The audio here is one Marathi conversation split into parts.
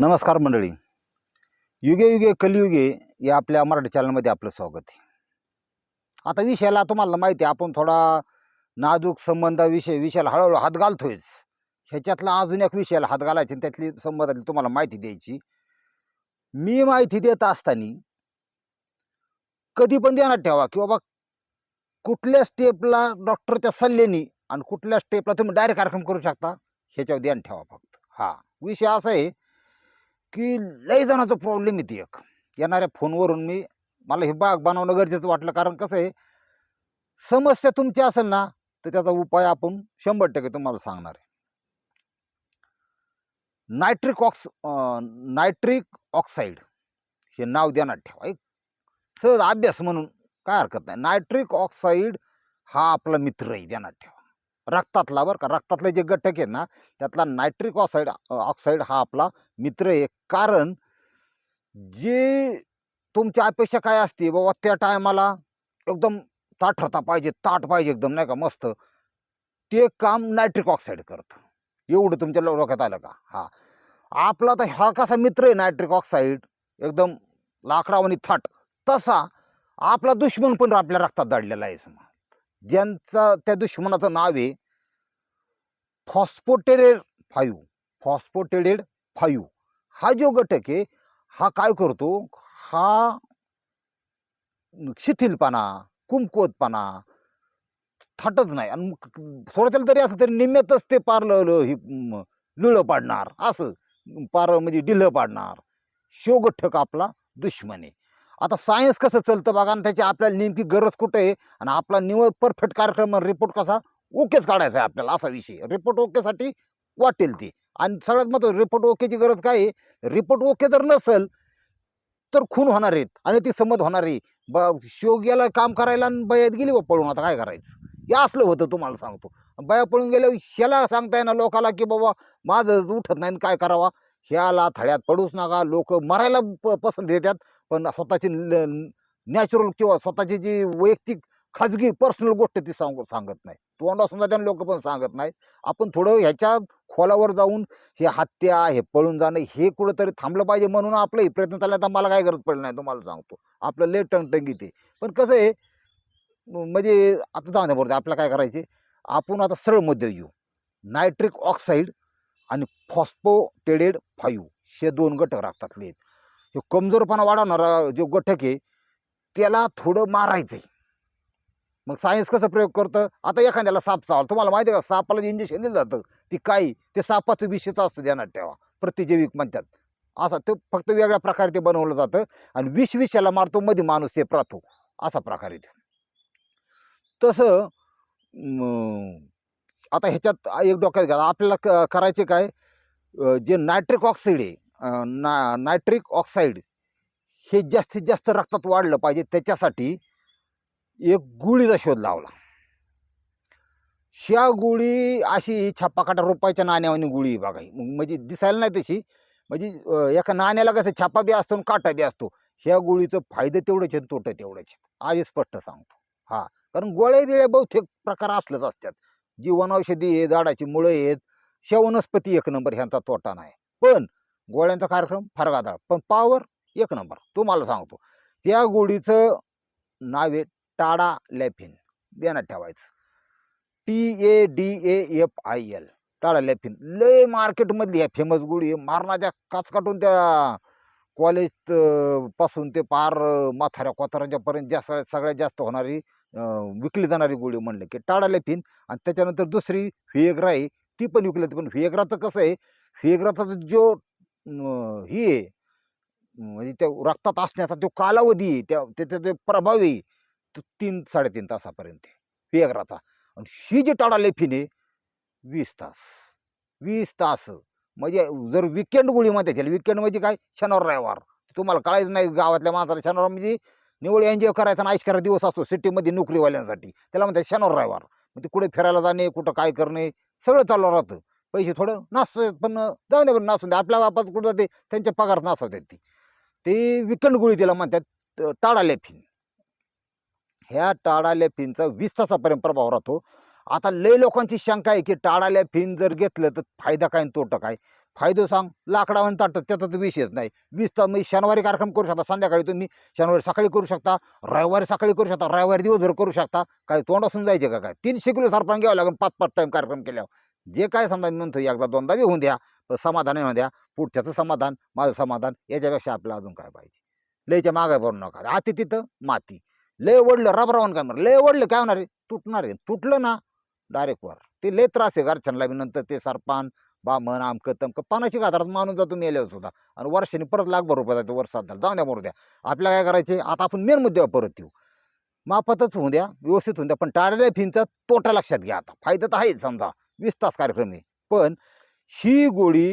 नमस्कार मंडळी. युगे युगे कलियुगे या आपल्या मराठी चॅनलमध्ये आपलं स्वागत आहे. आता विषयाला तुम्हाला माहिती आहे आपण थोडा नाजूक संबंधाविषयी विषयाला हळूहळू हात घालतोयच. ह्याच्यातला अजून एक विषयाला हात घालायची आणि त्यातली संबंधातली तुम्हाला माहिती द्यायची. मी माहिती देत असताना कधी पण ध्यानात ठेवा की बाबा कुठल्या स्टेपला डॉक्टरच्या सल्ल्याने आणि कुठल्या स्टेपला तुम्ही डायरेक्ट कार्यक्रम करू शकता ह्याच्यावर ध्यान ठेवा फक्त. हा विषय असा आहे की लई जणांचा प्रॉब्लेम येते एक. येणाऱ्या फोनवरून मी मला हे बाग बनवणं गरजेचं वाटलं. कारण कसं आहे समस्या तुमची असेल ना तर त्याचा उपाय आपण शंभर टक्के तुम्हाला सांगणार आहे. नायट्रिक ऑक्स नायट्रिक ऑक्साईड हे नाव देण्यात ठेवा. एक सहज अभ्यास म्हणून काय हरकत नाही. नायट्रिक ऑक्साईड हा आपला मित्र आहे देण्यात ठेवा. रक्तातला बरं का रक्तातले जे घटक आहेत ना त्यातला नायट्रिक ऑक्साईड ऑक्साईड हा आपला मित्र आहे. कारण जे तुमची अपेक्षा काय असते बाबा त्या टायमाला एकदम ताठरता पाहिजे ताट पाहिजे एकदम नाही का मस्त. ते काम नायट्रिक ऑक्साईड करतं. एवढं तुमच्या डोक्यात आलं का? हा. आपला तर हा कसा मित्र आहे नायट्रिक ऑक्साईड एकदम लाकडावानी थाट तसा आपला दुश्मन पण आपल्या रक्तात दडलेला आहे समा ज्यांचा त्या दुश्मनाचं नाव आहे फॉस्फोटेडेड फायू. फॉस्फोटेडेड फायू. हा जो घटक आहे हा काय करतो? हा शिथिलपणा कुमकुवतपणा थाटच नाही. आणि मग तरी असं तरी निम्म्यातच ते पार ही लुळं पाडणार. असं पार म्हणजे डिलं पाडणार. शोगठक आपला दुश्मन आहे. आता सायन्स कसं चालतं बघा आणि त्याची आपल्याला नेमकी गरज कुठं आहे? आणि आपला निवड परफेक्ट कार्यक्रम रिपोर्ट कसा? ओकेच काढायचा आहे आपल्याला असा विषय रिपोर्ट ओकेसाठी वाटेल ती आणि सगळ्यात महत्त्वाचं रिपोर्ट ओकेची गरज काय आहे? रिपोर्ट ओके जर नसेल तर खून होणार आहेत आणि ती संमत होणार आहे. ब शिव काम करायला आणि बयात गेली बा पळून. आता काय करायचं? हे असलं होतं तुम्हाला सांगतो. बया पळून गेल्यावर ह्याला सांगता येणार लोकाला की बाबा माझं उठत नाही आणि काय करावा? ह्याला थळ्यात पडूच नका. लोक मरायला प पसंत देतात. पण स्वतःची नॅचरल किंवा स्वतःची जी वैयक्तिक खाजगी पर्सनल गोष्ट ती सांग सांगत नाही. तोंडा सुद्धा लोक पण सांगत नाही आपण थोडं ह्याच्या खोलावर जाऊन हे हत्या हे पळून जाणं हे कुठंतरी थांबलं पाहिजे म्हणून आपलंही प्रयत्न चालला तर मला काय गरज पडली नाही तुम्हाला सांगतो. आपलं लेट टंगटंगी ते पण कसं आहे म्हणजे आता जाऊ बरोबर आपल्याला काय करायचे आपण आता सरळमध्ये येऊ. नायट्रिक ऑक्साईड आणि फॉस्फोटेडेड फायू हे दोन घटक राखतातले हे कमजोरपणा वाढवणारा जो घटक आहे त्याला थोडं मारायचं आहे मग सायन्स कसं प्रयोग करतं? आता एखाद्याला साप चावला. तुम्हाला माहिती आहे का? सापाला जे इंजेक्शन दिलं जातं ती काही ते सापाचं विषयचं असतं ध्यानात ठेवा. प्रतिजैविक म्हणतात. असा ते फक्त वेगळ्या प्रकारे ते बनवलं जातं आणि विष विषाला मारतो मध्ये माणूस ते प्रातो. असा प्रकार ते तसं आता ह्याच्यात एक डोक्यात घ्या. आपल्याला क करायचे काय? जे नायट्रिक ऑक्साईड आहे ना नायट्रिक ऑक्साईड हे जास्तीत जास्त रक्तात वाढलं पाहिजे. त्याच्यासाठी एक गुळीचा शोध लावला. शिया गुळी अशी छापाकाटा रोपायच्या नाण्यावानी गुळी बघा मग म्हणजे दिसायला नाही तशी. म्हणजे एका नाण्याला कसं छापा बी असतो आणि काटा बी असतो. ह्या गोळीचं फायदे तेवढेच आहेत तोटे तेवढेच आहेत. आधी स्पष्ट सांगतो. हा कारण गोळ्या बिळ्या बहुतेक प्रकार असलेच असतात. जी वनौषधी आहे झाडाची मुळं आहेत. श्या वनस्पती एक नंबर ह्यांचा तोटा नाही. पण गोळ्यांचा कार्यक्रम फार गादाळ पण पावर एक नंबर तुम्हाला सांगतो. त्या गोळीचं नाव आहे टाडा लॅफिन. देण्यात ठेवायचं. T A D A F I L tadalafil. लय मार्केटमधली ह्या फेमस गोळी आहे. मारणाच्या काचकाटून त्या कॉलेजपासून ते पार माथाऱ्या कोथाऱ्यांच्यापर्यंत जास्त सगळ्यात जास्त होणारी विकली जाणारी गोळी म्हणलं की टाळा लॅफिन. आणि त्याच्यानंतर दुसरी व्हिएग्रा आहे. ती पण विकली जाते. पण व्हिएग्राचं कसं आहे? व्हिएग्राचा जो ही आहे म्हणजे त्या रक्तात असण्याचा जो कालावधी आहे त्या त्याचा जो प्रभाव आहे तो तीन साडेतीन तासापर्यंत आहे. आणि ही जी टाळा लॅफिन आहे वीस तास. वीस तास. म्हणजे जर विकेंड गोळी म्हणते त्याला विकेंड म्हणजे काय? शनिवार रविवार. तुम्हाला कळायचं नाही गावातल्या माणसाला शनिवार म्हणजे निवड एन्जॉय करायचा आणि करायचा दिवस असतो सिटीमध्ये नोकरीवाल्यांसाठी. त्याला म्हणतात शनिवार रविवार. मग ते कुठे फिरायला जाणे कुठं काय करणे सगळं चालू राहतं. पैसे थोडं नाचतं पण जाऊ दे पण नाचून दे. आपल्या बापात कुठं जाते? त्यांच्या पगार नाचवतात ती. ते विकेंड गोळी तिला म्हणतात टाळा लेफिन. ह्या टाळा लेफिनचा वीस तासापर्यंत प्रभाव राहतो. आता लय लोकांची शंका आहे की टाळाल्या फिन जर घेतलं तर फायदा काय आणि तोटा काय? फायदो सांग. लाकडावर ताटत त्याचा तर विषयच नाही. वीस तास म्हणजे शनिवारी कार्यक्रम करू शकता संध्याकाळी तुम्ही शनिवारी सकाळी करू शकता रविवारी सकाळी करू शकता रविवारी दिवसभर करू शकता. काय तोंडासून जायचे का काय? तीनशे किलो सरपण घ्यावं लागेल पाच पाच टाईम कार्यक्रम केल्यावर. जे काय समजा मी म्हणतो एकदा दोनदा बी होऊन द्या पण समाधान होऊन द्या. पुढच्याचं समाधान माझं समाधान याच्यापेक्षा आपल्याला अजून काय पाहिजे? लयच्या मागे भरू नका. आती तिथं माती. लय ओढलं रबरावून काय म्हणलं लय ओढलं काय होणार आहे? तुटणार आहे. तुटलं ना डायरेक्ट वर. ते लय त्रास आहे घरच्यांना बी. नंतर ते सरपान म्हण आमकं तमकं पानाची घातरात मानून जातो मेल्यावर सुद्धा. आणि वर्षाने परत लाखभर रुपये जातो वर्षात झालं जाऊन द्या मरू द्या. आपल्याला काय करायचे आता आपण मेन मुद्द्यावर परत येऊ. माफतच होऊ द्या व्यवस्थित होऊन द्या पण टाळलेल्या फिनचा तोटा लक्षात घ्या आता. फायदा तर आहेच समजा. वीस तास कार्यक्रम आहे. पण ही गोळी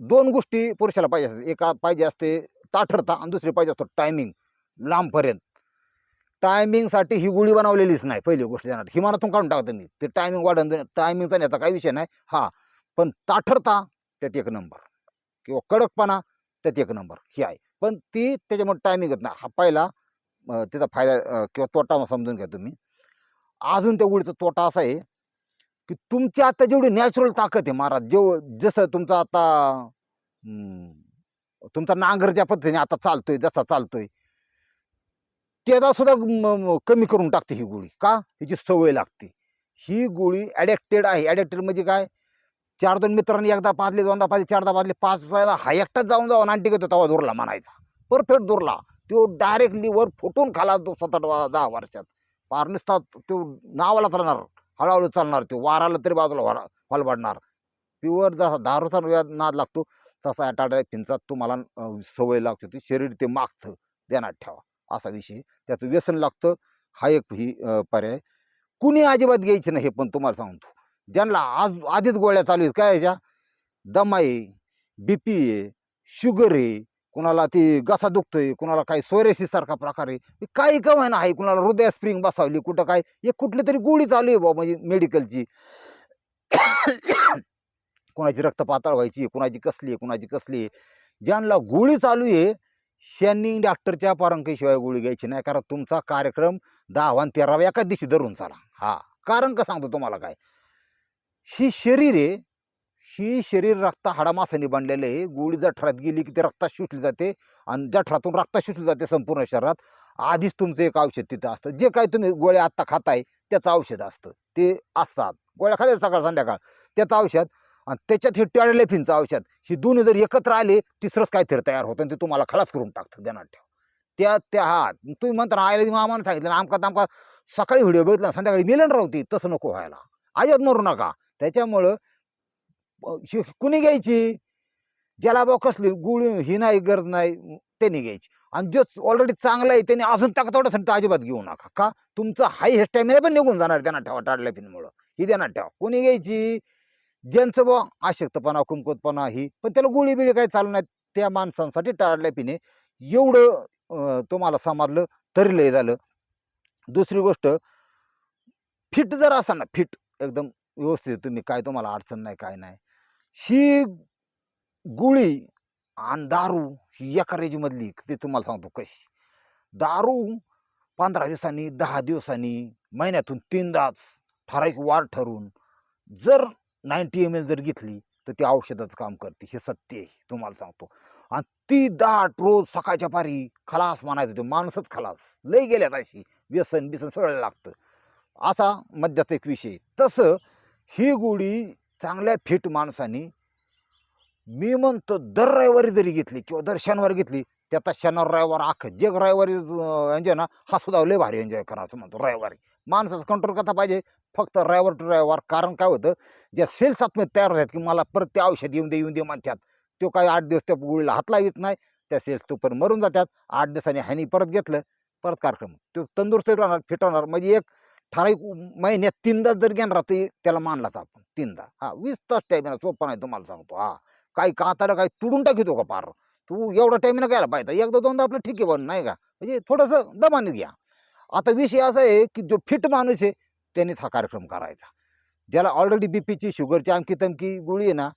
दोन गोष्टी पुरुषाला पाहिजे असतात. एका पाहिजे असते ताठरता आणि दुसरी पाहिजे असतो टायमिंग लांबपर्यंत. टायमिंगसाठी ही गोळी बनवलेलीच नाही पहिली गोष्ट जाणार हिमानातून काढून टाकतो मी ते टायमिंग वाढवून टायमिंगचा याचा काही विषय नाही. हा. पण ताठरता त्यात एक नंबर किंवा कडकपणा त्यात एक नंबर ही आहे. पण ती त्याच्यामुळे टायमिंग येत नाही. हा पहिला त्याचा फायदा किंवा तोटा समजून घ्या तुम्ही. अजून त्या गोळीचा तोटा असा आहे की तुमची आता जेवढी नॅचरल ताकद आहे महाराज जेव जसं तुमचं आता तुमचा नांगर ज्या पद्धतीने आता चालतोय जसा चालतोय त्याला सुद्धा कमी करून टाकते ही गोळी. का? हिची सवय लागते. ही गोळी ॲडॅक्टेड आहे. ॲडिक्टेड म्हणजे काय? चार दोन मित्रांनी एकदा पाजले दोनदा पाजले चारदा पाजले पाच वेळेला हा एकटाच जाऊन जाऊन आणटी घेतो तेव्हा दुरला म्हणायचा. परफेक्ट दुरला तो डायरेक्टली वर फुटून खाला तो सात आठ वा- दहा वर्षात. पार नुसता तो नावाला चालणार हळूहळू चालणार तो वाराला तरी बाजूला वारा फलबाडणार प्युअर जसा दारूचा व्याज नाद लागतो तसा या टाटा तुम्हाला सवय लागते ती शरीर ते मागतं ध्यानात ठेवा असा विषय त्याचं व्यसन लागतं हा एक ही पर्याय. कुणी अजिबात घ्यायची नाही हे पण तुम्हाला सांगतो. ज्यांना आज आधीच गोळ्या चालू आहेत काय ह्याच्या दमा आहे बी पी आहे शुगर आहे कुणाला ती घसा दुखतोय कुणाला काही सोरेसिस सारखा प्रकार आहे. काही का ना आहे कुणाला हृदय स्प्रिंग बसावली कुठं काय? एक कुठली तरी गोळी चालू आहे बा म्हणजे मेडिकलची कुणाची रक्त पातळ व्हायची कुणाची कसली आहे कुणाची कसली आहे. ज्यांना गोळी चालू आहे त्यांनी डॉक्टरच्या पारंकीशिवाय गोळी घ्यायची नाही. कारण तुमचा कार्यक्रम दहावा आणि तेरावा एकाच दिवशी धरून चाला. हा. कारण का सांगतो तुम्हाला काय? ही शरीर आहे ही शरीर रक्त हाडामासाने बनलेले आहे. गोळी जठरात गेली की ते रक्तात शोषली जाते आणि जठरातून रक्तात शोषली जाते संपूर्ण शरीरात आधीच तुमचं एक औषध तिथं असतं. जे काही तुम्ही गोळ्या आत्ता खाताय त्याचं औषध असतं. ते असतात. गोळ्या खाल्या सकाळ संध्याकाळ. त्याचं औषध आणि त्याच्यात हे टॅडलेफिनचं औषध ही दोन्ही जर एकत्र आले तिसरंच काहीतरी तयार होतं आणि ते तुम्हाला खलास करून टाकतं ध्यानात ठेवा. त्या त्या हा. तुम्ही म्हणता ना आयला मामानं सांगितलं आमका आमका सकाळी व्हिडिओ बघितला संध्याकाळी मिलन राहती तसं नको व्हायला. आयात मरू नका. त्याच्यामुळं ही कुणी घ्यायची? ज्याला बा कसली गुळी ही नाही गरज नाही त्यांनी घ्यायची. आणि जो ऑलरेडी चांगला आहे त्यांनी अजून ताकद तेवढं तर अजिबात घेऊ नका. का? तुमचं हाय हे स्टॅमिना पण निघून जाणार त्यांना ठेवा टाळल्या पिनमुळं. ही त्यांना ठेवा. कोणी घ्यायची? ज्यांचं बा अशक्तपणा कुमकुतपणा ही पण त्याला गोळी बिळी काही चालू नाही त्या माणसांसाठी टाळल्या पिणे एवढं तुम्हाला समजलं तरी लय झालं. दुसरी गोष्ट फिट जर असा ना फिट एकदम व्यवस्थित तुम्ही काय तुम्हाला अडचण नाही काय नाही. ही गोळी आणि दारू ही एका रेंजमधली ते तुम्हाला सांगतो कशी. दारू पंधरा दिवसांनी दहा दिवसांनी महिन्यातून तीनदाच ठराविक वार ठरून जर नाईन्टी एम एल जर घेतली तर ती औषधाचं काम करते. हे सत्य आहे तुम्हाला सांगतो. आणि ती दाट रोज सकाळच्या पारी खलास म्हणायचं ते माणूसच खलास. लय गेल्यात अशी. व्यसन बिसन सगळं लागतं. असा मध्याचा एक विषय तसं ही गोळी चांगल्या फिट माणसाने मी म्हणतो दर रविवारी जरी घेतली किंवा दर शनिवारी घेतली त्याचा शनिवार रविवार आख जग रविवारी एन्जॉय म्हणजे ना हा सुद्धा लय भारी एन्जॉय करायचं म्हणतो रविवारी. माणसाचं कंट्रोल करता पाहिजे? फक्त रविवार टू रविवार. कारण काय होतं ज्या सेल्स आतमध्ये तयार होतात की मला परत ते औषध येऊन दे येऊन दे म्हणतात तो काय आठ दिवस त्या गुळीला हात लावित नाही त्या सेल्स तो पण मरून जातात आठ दिवसांनी ह्यानी परत घेतलं परत कार्यक्रम. तो तंदुरुस्त राहणार फिट राहणार. म्हणजे एक ठराविक महिन्यात तीनदा जर घेणार तर त्याला मानलाच आपण. तीनदा. हा वीस तास टाईम सोपं नाही तुम्हाला सांगतो. हा काही कातारा काही तुडून टाकितो का पार? तू एवढा टाईमिंग घ्यायला पाहिजे. एकदा दोनदा आपलं ठीक आहे बन नाही का? म्हणजे थोडंसं दमाने घ्या. आता विषय असा आहे की जो फिट माणूस आहे त्यांनीच हा कार्यक्रम करायचा. ज्याला ऑलरेडी बी पीची शुगरची आमकी तमकी गोळी आहे ना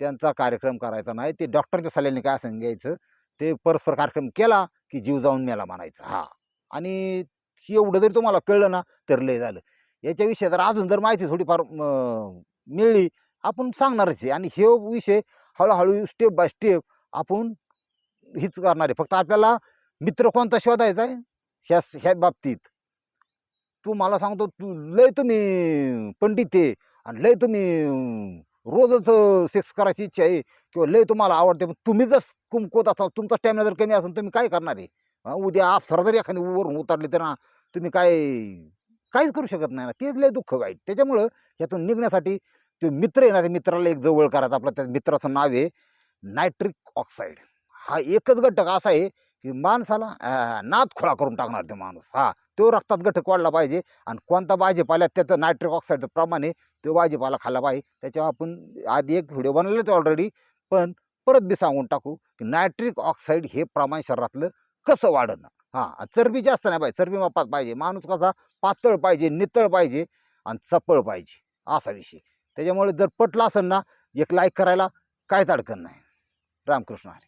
त्यांचा कार्यक्रम करायचा नाही. ते डॉक्टरच्या सल्ल्याने काय सांगायचं ते परस्पर कार्यक्रम केला की जीव जाऊन मेला म्हणायचा. हा. आणि एवढं जरी तुम्हाला कळलं ना तर लय झालं. याच्याविषयी जर अजून जर माहिती थोडीफार मिळली आपण सांगणारच आहे. आणि हे विषय हळूहळू स्टेप बाय स्टेप आपण हीच करणार आहे. फक्त आपल्याला मित्र कोणता शोधायचा आहे? ह्या ह्या बाबतीत. तू मला सांगतो तू लय तुम्ही पंडित आहे आणि लय तुम्ही रोजच सेक्स करायची इच्छा आहे किंवा लय तुम्हाला आवडते. पण तुम्ही जर कुमकोत असाल तुमचा स्टॅमिना जर कमी असेल तुम्ही काय करणार आहे? उद्या अप्सरा जरी एखादी वरून उतरली तर ना तुम्ही काय काहीच करू शकत नाही ना. तेच लय दुःख वाईट त्याच्यामुळं यातून निघण्यासाठी तो मित्र आहे ना त्या मित्राला एक जवळ करायचा. आपलं त्या मित्राचं नाव आहे नायट्रिक ऑक्साईड. हा एकच घटक असा आहे की माणसाला नाद खोळा करून टाकणार ते माणूस. हा तो रक्तात घटक वाढला पाहिजे आणि कोणता भाजीपाला त्याचं नायट्रिक ऑक्साईडचं प्रमाण आहे तो भाजीपाला खाल्ला पाहिजे. त्याच्यावर आपण आधी एक व्हिडिओ बनवलेच ऑलरेडी पण परत बी सांगून टाकू की नायट्रिक ऑक्साईड हे प्रमाण शरीरातलं कसं वाढणं हां चरबी जास्त नाही पाहिजे. चरबी मापात पाहिजे. माणूस कसा पातळ पाहिजे नितळ पाहिजे आणि चपळ पाहिजे. असा विषय. त्याच्यामुळे जर पटला असेल ना एक लाईक करायला काहीच अडचण नाही. रामकृष्ण हरी.